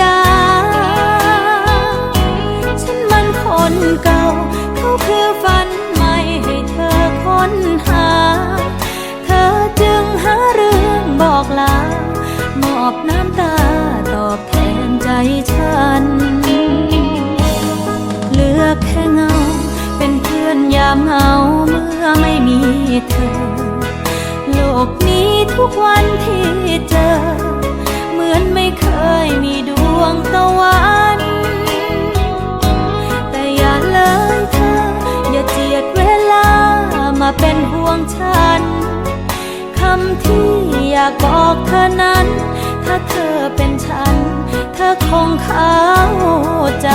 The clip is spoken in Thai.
ดา ฉันมันคนเก่า เขาคือฝันใหม่ให้เธอค้นหา เธอจึงหาเรื่องบอกลา มอบน้ำตาตอบแทนใจฉัน เลือกแค่เงา เป็นเพื่อนยามเหงาเมื่อไม่มีเธอ โลกนี้ทุกวันที เป็นห่วงฉัน คำที่อยากบอกเธอนั้น ถ้าเธอเป็นฉัน เธอคงเข้าใจ